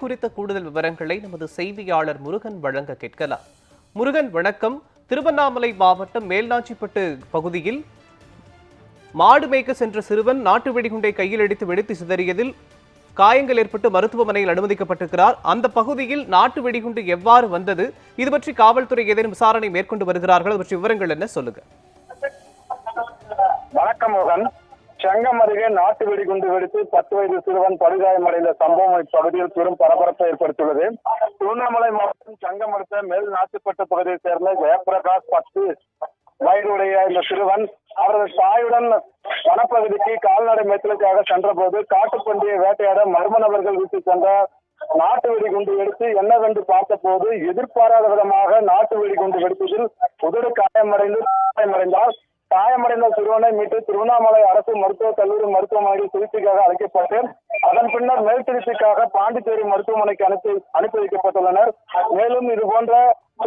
குறித்த கூடுதல் விவரங்களை நமது செய்தியாளர் முருகன் வழங்க கேட்கலாம். முருகன் வணக்கம். திருவண்ணாமலை மாவட்டம் மேல்நாச்சிப்பட்டு பகுதியில் மாடு மேய்க்க சென்ற சிறுவன் நாட்டு வெடிகுண்டை கையில் எடுத்து வெடித்து சிதறியதில் காயங்கள் ஏற்பட்டு மருத்துவமனையில் அனுமதிக்கப்பட்டிருக்கிறார். அந்த பகுதியில் நாட்டு வெடிகுண்டு எவ்வாறு வந்தது? இது பற்றி காவல்துறை ஏதேனும் விசாரணை மேற்கொண்டு வருகிறார்கள். அது பற்றி விவரங்கள் என்ன? சொல்லுங்க. வணக்கம் மோகன் செங்கம் அருகே நாட்டு வெடிகுண்டு வெடித்து பத்து வயது சிறுவன் படுகாயமடைந்த சம்பவம் இப்பகுதியில் பெரும் பரபரப்பை ஏற்படுத்தியுள்ளது. திருவண்ணாமலை மாவட்டம் செங்கம் அடுத்த மேல் நாட்டுப்பட்டு பகுதியைச் சேர்ந்த ஜெயபிரகாஷ் பத்து வயதுடைய இந்த சிறுவன் அவரது தாயுடன் வனப்பகுதிக்கு கால்நடை மேய்ச்சலுக்காக சென்றபோது காட்டுப்பன்றியை வேட்டையாட மர்ம நபர்கள் வீட்டு சென்ற நாட்டு வெடிகுண்டு எடுத்து என்னவென்று பார்த்தபோது எதிர்பாராத விதமாக நாட்டு வெடிகுண்டு வெடித்ததில் உதடு காயமடைந்து காயமடைந்தார். சேர்ந்த சிறுவனை மீட்டு திருவண்ணாமலை அரசு மருத்துவக் கல்லூரி மருத்துவமனையில் சிகிச்சைக்காக அழைக்கப்பட்டு அதன் பின்னர் மேல் சிகிச்சைக்காக பாண்டிச்சேரி மருத்துவமனைக்கு அனுப்பி அனுப்பி வைக்கப்பட்டுள்ளனர். மேலும் இது போன்ற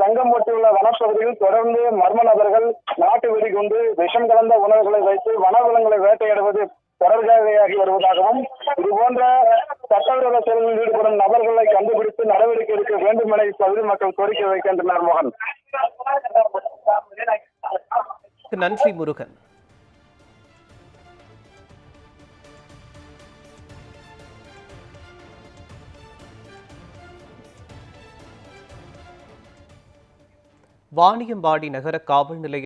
சங்கம் ஒட்டியுள்ள வனப்பகுதியில் தொடர்ந்து மர்ம நபர்கள் நாட்டு வெடிகுண்டு விஷம் கலந்த உணவுகளை வைத்து வனவிலங்குகளை வேட்டையாடுவது தொடர்கதையாகி வருவதாகவும் இது போன்ற சட்டவிரோத செயல்களில் ஈடுபடும் நபர்களை கண்டுபிடித்து நடவடிக்கை எடுக்க வேண்டும் என இப்பகுதி மக்கள் கோரிக்கை வைக்கின்றனர் மோகன். நன்றி முருகன். வாணியம்பாடி நகர காவல் நிலைய